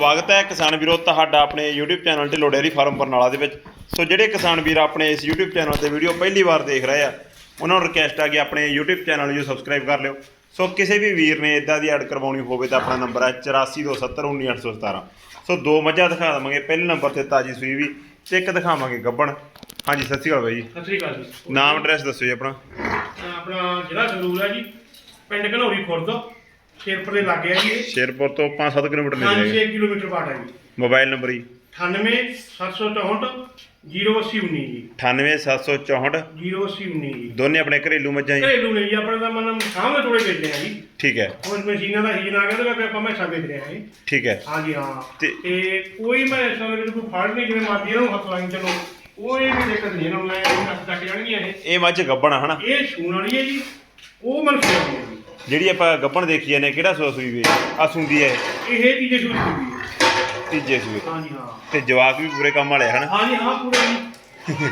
ਸਵਾਗਤ ਹੈ ਕਿਸਾਨ ਵੀਰੋ ਤੁਹਾਡਾ ਆਪਣੇ YouTube channel Dhillon dairy farm Barnala ਦੇ ਵਿੱਚ। ਸੋ ਜਿਹੜੇ ਕਿਸਾਨ ਵੀਰ ਆਪਣੇ ਇਸ YouTube ਚੈਨਲ ਤੇ ਵੀਡੀਓ ਪਹਿਲੀ ਵਾਰ ਦੇਖ ਰਹੇ ਆ ਉਹਨਾਂ ਨੂੰ ਰਿਕਵੈਸਟ ਆ ਕਿ ਆਪਣੇ YouTube ਚੈਨਲ ਨੂੰ ਸਬਸਕ੍ਰਾਈਬ ਕਰ ਲਿਓ। ਸੋ ਕਿਸੇ ਵੀ ਵੀਰ ਨੇ ਇਦਾਂ ਦੀ ਐਡ ਕਰਵਾਉਣੀ ਹੋਵੇ ਤਾਂ ਆਪਣਾ ਨੰਬਰ ਹੈ 8427191817 ਸੋ ਦੋ ਮੱਝਾਂ ਦਿਖਾ ਦਵਾਂਗੇ ਪਹਿਲੇ ਨੰਬਰ ਤੇ ਤਾਜੀ ਸੂਈ ਵੀ ਤੇ ਇੱਕ ਦਿਖਾਵਾਂਗੇ ਗੱਬਣ। ਹਾਂਜੀ ਸਤਿ ਸ਼੍ਰੀ ਅਕਾਲ ਬਾਈ ਜੀ। ਸਤਿ ਸ੍ਰੀ ਅਕਾਲ ਜੀ। ਨਾਮ ਐਡਰੈਸ ਦੱਸੋ ਜੀ ਆਪਣਾ। ਆਪਣਾ ਜ਼ਿਲ੍ਹਾ ਸੰਗਰੂਰ ਹੈ ਜੀ ਪਿੰਡ ਘਨੌਰੀ ਖੁਰਦ। ਸ਼ੇਰਪੁਰ ਦੇ ਲਾਗੇ ਹੈ ਜੀ ਇਹ। ਸ਼ੇਰਪੁਰ ਤੋਂ 5-7 ਕਿਲੋਮੀਟਰ ਨੇੜੇ ਹਾਂਜੀ ਹੈ 6 ਕਿਲੋਮੀਟਰ ਬਾਟ ਹੈ ਜੀ। ਮੋਬਾਈਲ ਨੰਬਰ ਜੀ। 98 764 08019 ਜੀ। 98764 08019 ਜੀ। ਦੋਨੇ ਆਪਣੇ ਘਰੇਲੂ ਮੱਝਾਂ ਜੀ। ਘਰੇਲੂ ਨਹੀਂ ਜੀ ਆਪਣੇ ਦਾ ਮਨ ਸਾਹਮਣੇ ਥੋੜੇ ਵੇਚਦੇ ਆ ਜੀ। ਠੀਕ ਹੈ। ਹੁਣ ਮਸ਼ੀਨਾਂ ਦਾ ਹੀਨ ਆ ਗਿਆ ਤੇ ਆਪਾਂ ਮੈਸਾਂ ਵੇਚ ਰਹੇ ਹਾਂ ਜੀ। ਠੀਕ ਹੈ। ਹਾਂਜੀ ਹਾਂ। ਤੇ- ਤੇ ਕੋਈ ਮੈਸਾਂ ਦੇ ਵਿੱਚ ਕੋਈ ਫੜ ਨਹੀਂ ਜਿਵੇਂ ਮਰਜ਼ੀ ਇਹਨੂੰ ਹੱਥ ਲਾਈ ਚਲੋ। ਉਹ ਇਹ ਵੀ ਦਿੱਕਤ ਨਹੀਂ ਇਹਨਾਂ ਨੂੰ ਲੈ ਹੱਥ ਚੱਕ ਜਾਣਗੀਆਂ ਇਹ। ਇਹ ਮੱਝ ਗੱਬਣ ਆ ਹਨਾ? ਇਹ ਸੂਣ ਵਾਲੀ ਹੈ ਜੀ। ਉਹ ਮਨ ਸੂਣ ਵਾਲੀ ਹੈ ਜਿਹੜੀ ਆਪਾਂ ਗੱਬਣ ਦੇਖੀ ਜਾਂਦੇ ਕਿਹੜਾ ਸੂਆ ਸੂਈ ਵੇ ਆ ਸੁੰਦੀ ਹੈ। ਜੀ ਇਹ ਤੀਜੇ ਸੂਣ ਦੀ ਹੈ। ਤੀਜੇ ਸੂਏ। ਹਾਂਜੀ ਹਾਂ। ਤੇ ਜਵਾਕ ਵੀ ਪੂਰੇ ਕੰਮ ਵਾਲੇ ਆ, ਹਨਾ? ਹਾਂਜੀ ਹਾਂ ਪੂਰਾ ਜੀ।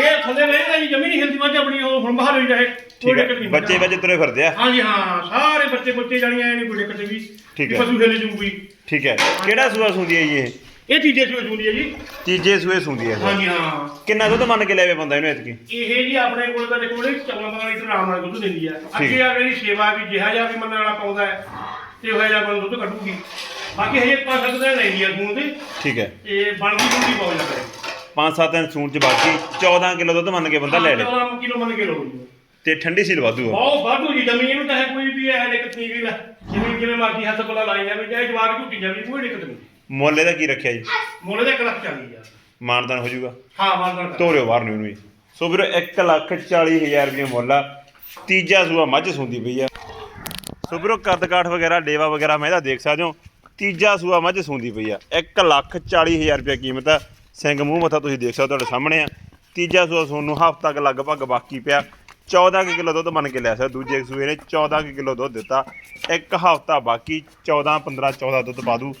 ਇਹ ਥੱਲੇ ਰਹਿੰਦਾ ਜੀ ਜ਼ਮੀਨ ਹਿਲਦੀ ਮੱਝ ਆਪਣੀ ਉਹ ਹੁਣ ਬਾਹਰ ਹੋਈ ਜਾਏ। ਕੋਈ ਠੀਕ ਦਿੱਕਤ ਹੈ ਨਹੀਂ ਬੱਚੇ ਬੱਚੇ ਤੁਰੇ ਫਿਰਦੇ ਆ। ਹਾਂਜੀ ਹਾਂ ਸਾਰੇ ਬੱਚੇ ਬੱਚੇ ਜਾਣੀਆਂ ਨਹੀਂ ਕੋਈ ਦਿੱਕਤ ਵੀ ਠੀਕ ਵੀ ਹੈ। ਪਸ਼ੂ ਹਿਲ ਜੂਗੀ। ਠੀਕ ਹੈ। ਕਿਹੜਾ ਸੂਆ ਸੁੰਦੀ ਹੈ ਜੀ ਇਹ? ਇਹ ਤੀਜੇ ਸੂਏ ਸੂਦੀ ਹੈ ਜੀ? ਤੀਜੇ ਸੂਏ ਸੁੰਦੀ ਹੈ। ਹਾਂਜੀ ਹਾਂ। ਕਿੰਨਾ ਦੁੱਧ ਮੰਨ ਕੇ ਲੈਵੇ ਬੰਦਾ ਇਹਨੂੰ ਐਤਕੀ? ਇਹ ਜੀ ਆਪਣੇ ਕੋਲ ਤਾਂ ਦੇਖੋ ਇਹ 14 15 ਲੀਟਰ ਆਰਾਮ ਨਾਲ ਦੁੱਧ ਦਿੰਦੀ ਹੈ। ਠੀਕ। ਅੱਗੇ ਆ ਗਈ ਸੇਵਾ ਵੀ ਜਿਹਾ ਜਿਹਾ ਵੀ ਮੰਨਣ ਵਾਲਾ ਪਾਉਂਦਾ ਹੈ ਤੇ ਉਹ ਜਿਹਾ ਬੰਦ ਦੁੱਧ ਕੱਢੂਗੀ। ਬਾਕੀ ਹਜੇ ਪੰਜ ਸੱਤ ਦਿਨ ਲੈਂਦੀ ਆ ਖੂਨ ਦੇ ਠੀਕ ਹੈ। ਤੇ ਬਣਦੀ ਦੁੱਧ ਬਹੁਤ ਜ਼ਿਆਦਾ ਹੈ। 5-7 ਦਿਨ ਸੂਣ ਚ ਬਾਕੀ 14 ਕਿਲੋ ਦੁੱਧ ਮੰਨ ਕੇ ਬੰਦਾ ਲੈ ਲੇ। 14 ਕਿਲੋ ਮੰਨ ਕੇ ਜੀ। ਤੇ ਠੰਡੀ ਸੀਲ ਵਾਧੂ ਆ। ਬਹੁਤ ਵਾਧੂ ਜੀ ਜ਼ਮੀਨ ਨੂੰ ਚਾਹੇ ਕੋਈ ਵੀ ਇਹ ਦਿੱਕਤ ਨਹੀਂ ਵੀ ਜਿਵੇਂ ਜਿਵੇਂ ਮਰਜ਼ੀ ਹੱਥ ਕੋਲਾ ਲਾਈ ਜਾਵੇ ਚਾਹੇ ਜਵਾਕ ਝੂਟੀ ਜਾਵੇ ਕੋਈ ਦਿੱਕਤ ਨਹੀਂ। ਮੁੱਲ ਇਹਦਾ ਕੀ ਰੱਖਿਆ ਜੀ? ਮੁੱਲ ਦੇ ਕਲਕ ਚੱਲੀ ਜਾ ਮਾਨਦਾਨ ਹੋ ਜਾਊਗਾ? ਹਾਂ ਮਾਨਦਾਰ ਕਰ। ਤੋਰਿਓ ਬਾਹਰ ਨੂੰ ਇਹਨੂੰ ਸੋ ਵੀਰੋ 1 ਲੱਖ 40 ਹਜ਼ਾਰ ਰੁਪਏ ਮੁੱਲ ਆ ਤੀਜਾ ਸੂਆ ਮੱਝ ਸੁੰਦੀ ਪਈ ਆ। ਸੋ ਵੀਰੋ ਕੱਦ ਕਾਠ ਵਗੈਰਾ ਡੇਵਾ ਵਗੈਰਾ ਮੈਂ ਇਹਦਾ ਦੇਖ ਸਕਦੇ ਹੋ। ਤੀਜਾ ਸੂਆ ਮੱਝ ਸੁੰਦੀ ਪਈ ਆ। 1 ਲੱਖ 40 ਹਜ਼ਾਰ ਰੁਪਏ ਕੀਮਤ ਆ। ਸਿੰਘ ਮੂੰਹ ਮੱਥਾ ਤੁਸੀਂ ਦੇਖ ਸਕਦੇ ਹੋ ਤੁਹਾਡੇ ਸਾਹਮਣੇ ਆ। ਤੀਜਾ ਸੂਆ ਸੋਨ ਨੂੰ ਹਫ਼ਤਾ ਕੁ ਲਗਭਗ ਬਾਕੀ ਪਿਆ। 14 ਕੁ ਕਿਲੋ ਦੁੱਧ ਮੰਨ ਕੇ ਲਿਆ ਸਕਦਾ ਦੂਜੇ ਸੂਏ ਨੇ 14 ਕੁ ਕਿਲੋ ਦੁੱਧ ਦਿੱਤਾ। ਇੱਕ ਹਫ਼ਤਾ ਬਾਕੀ 14 15 14 ਦੁੱਧ ਪਾ ਦੂ।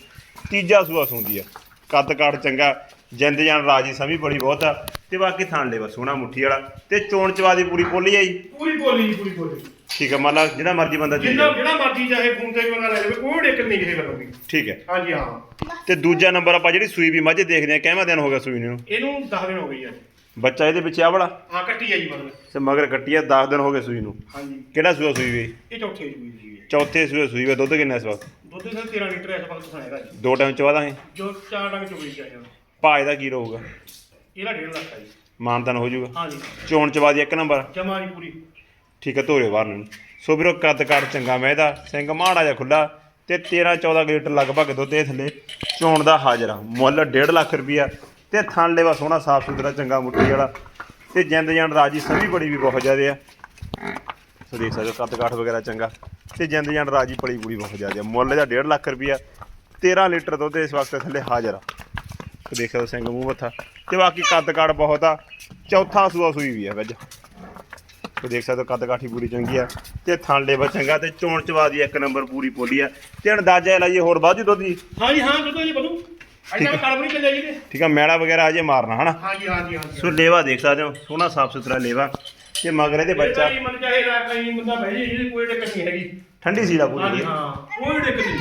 ਤੀਜਾ ਸੂਆ ਸੁੰਦੀ ਆ। ਕੱਦ ਕਾਠ ਚੰਗਾ ਜਿੰਦ ਜਾਨ ਰਾਜੀ ਸਮੀ ਬੜੀ ਬਹੁਤ ਆ। ਤੇ ਬਾਕੀ ਥਾਣ ਲੈ ਬਸ ਸੋਹਣਾ ਮੁੱਠੀ ਵਾਲਾ। ਤੇ ਚੋਣ ਚਵਾ ਦੀ ਪੂਰੀ ਪੋਲੀ ਆ ਜੀ? ਪੂਰੀ ਬੋਲੀ ਪੂਰੀ ਬੋਲੀ ਠੀਕ ਹੈ ਮੰਨ ਲਾ ਜਿਹੜਾ ਮਰਜ਼ੀ ਬੰਦਾ ਦੇ ਜਿੰਨਾ ਜਿਹੜਾ ਮਰਜ਼ੀ ਚਾਹੇ ਫੋਨ ਤੇ ਬੰਦਾ ਲੈ ਜਾਵੇ ਕੋਈ ਦਿੱਕਤ ਨਹੀਂ ਕਿਸੇ ਗੱਲੋਂ ਵੀ। ਠੀਕ ਹੈ ਹਾਂਜੀ ਹਾਂ। ਤੇ ਦੂਜਾ ਨੰਬਰ ਆਪਾਂ ਜਿਹੜੀ ਸੂਈ ਵੀ ਮੱਝ ਦੇਖਦੇ ਆ ਕਿੰਨਾ ਦਿਨ ਹੋ ਗਿਆ ਸੂਈ ਨੂੰ? ਇਹਨੂੰ 10 ਦਿਨ ਹੋ ਜੀ ਅੱਜ। ਬੱਚਾ ਇਹਦੇ ਵਿੱਚ ਆ ਵਾਲਾ ਹਾਂ ਕੱਟੀ ਆ ਜੀ ਮਤਲਬ ਤੇ ਮਗਰ ਕੱਟੀ ਆ 10 ਦਿਨ ਹੋ ਗਏ ਸੂਈ ਨੂੰ। ਹਾਂਜੀ। ਕਿਹੜਾ ਸੂਆ ਸੂਈ ਵੀ? ਇਹ ਚੌਥੇ ਜੀ ਜੀ ਚੌਥੇ ਸੂਏ ਸੂਈ ਵੇ ਦੁੱਧ ਕਿੰਨਾ ਇਸ ਵਕਤ? ਦੁੱਧ ਦਾ 13 ਲੀਟਰ ਇਸ ਵਕਤ ਸੁਣਾਏਗਾ ਜੀ। ਦੋ ਟਾਈਮ ਚਵਾ ਦਾਂਗੇ ਜੋ ਚਾਰ ਡੰਗ ਚੁਗਲੀ ਜਾਏਗਾ ਭਾਅ ਇਹਦਾ ਕੀ ਰਹੂਗਾ? ਇਹਦਾ 1.5 ਲੱਖ ਹੈ ਜੀ। ਮਾਨਤਨ ਹੋ ਜਾਊਗਾ? ਹਾਂਜੀ। ਚੋਣ ਚਵਾ ਦੀ ਇੱਕ ਨੰਬਰ ਜਮਾ ਦੀ ਪੂਰੀ। ਠੀਕ ਹੈ ਧੋਰੇ ਬਾਹਰ ਨੂੰ। ਸੋ ਵੀਰੋ ਕੱਦ ਕਾਠ ਚੰਗਾ ਮੈਂ ਇਹਦਾ। ਸਿੰਘ ਮਾੜਾ ਜਿਹਾ ਖੁੱਲਾ ਤੇ 13 14 ਲੀਟਰ ਲਗਭਗ ਦੁੱਧ ਇਹ ਥੱਲੇ ਚੋਣ ਦਾ ਹਾਜ਼ਰਾ ਮੁੱਲ 1.5 ਲੱਖ ਰੁਪਈਆ। ਤੇ ਥਣ ਲੈਵਾ ਸੋਹਣਾ ਸਾਫ਼ ਸੁਥਰਾ ਚੰਗਾ ਮੁੱਠੀ ਵਾਲਾ। ਤੇ ਜਿੰਦ ਜਾਨ ਰਾਜੀ ਸਮੀ ਬੜੀ ਵੀ ਬਹੁਤ ਜ਼ਿਆਦੇ ਆ। ਸੋ ਦੇਖ ਸਕਦੇ ਹੋ ਕੱਦ ਕਾਠ ਵਗੈਰਾ ਚੰਗਾ। ਤੇ ਜਿੰਦ ਜਾਨ ਰਾਜੀ ਪਲੀ ਪੂਰੀ ਬਹੁਤ ਜ਼ਿਆਦੇ ਮੁੱਲ ਇਹਦਾ 1.5 ਲੱਖ ਰੁਪਈਆ। 13 ਲੀਟਰ ਦੁੱਧ ਇਸ ਵਕਤ ਥੱਲੇ ਹਾਜ਼ਰ ਆ। ਸੋ ਦੇਖ ਸਕਦੇ ਹੋ ਸਿੰਘ ਮੂੰਹ ਮੱਥਾ। ਤੇ ਬਾਕੀ ਕੱਦ ਕਾਠ ਬਹੁਤ ਆ। ਚੌਥਾ ਸੂਆ ਸੂਈ ਵੀ ਆ ਵਿੱਚ। ਤੇ ਦੇਖ ਸਕਦੇ ਹੋ ਕੱਦ ਕਾਠੀ ਪੂਰੀ ਚੰਗੀ ਆ। ਤੇ ਥਣ ਲੇਵਾ ਚੰਗਾ ਤੇ ਚੋਣ ਚਵਾ ਦੀ ਇੱਕ ਨੰਬਰ ਪੂਰੀ ਪੋਲੀ ਆ। ਤੇ ਅੰਦਾਜ਼ਾ ਲਾਈਏ ਹੋਰ ਬਾਜੂ ਦੁੱਧ ਜੀ। ਹਾਂਜੀ ਹਾਂ ਜੀ ਬਦੂ ਠੀਕ ਅੱਛਾ ਹੈ। ਕੜਬ ਨਹੀਂ ਚੱਲਿਆ ਜੀ। ਠੀਕ ਆ ਮੈਲਾ ਵਗੈਰਾ ਅਜੇ ਮਾਰਨਾ ਹਨਾ? ਹਾਂਜੀ ਹਾਂਜੀ ਹਾਂਜੀ। ਸੋ ਲੇਵਾ ਦੇਖ ਸਕਦੇ ਹੋ। ਸੋਹਣਾ ਸਾਫ਼ ਸੁਥਰਾ ਲੇਵਾ। ਤੇ ਮਗਰ ਇਹਦੇ ਬੱਚਾ ਇਹ ਮਨ ਚਾਹੇ ਰਾ ਕਹੀਂ ਬੰਦਾ ਬਹਿ ਜੇ ਇਹਦੀ ਕੋਈ ਦਿੱਕਤ ਨਹੀਂ ਹੈਗੀ। ਠੰਡੀ ਸੀਲਾ ਹਾਂਜੀ ਪੂਰੀ ਹਾਂ ਕੋਈ ਦਿੱਕਤ ਨਹੀਂ।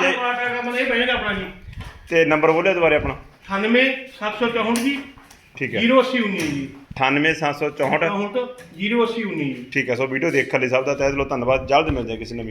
ਤੇ- ਆਹ ਮਾਟਾ ਕੰਮ ਨਹੀਂ ਬਹਿਣਾ ਆਪਣਾ ਜੀ। ਤੇ ਨੰਬਰ ਬੋਲਿਓ ਦੁਬਾਰੇ ਆਪਣਾ। 98 764 ਜੀ। ਠੀਕ ਹੈ। 08019 ਜੀ। 98764 ਹੁਣ ਤਾਂ 08019 ਜੀ। ਠੀਕ ਹੈ ਸੋ ਵੀਡੀਓ ਦੇਖਣ ਲਈ ਸਭ ਦਾ ਤਹਿ ਦਿਲੋਂ ਧੰਨਵਾਦ। ਜਲਦ ਮਿਲ ਜਾਏ ਕਿਸੇ ਨਵੀਂ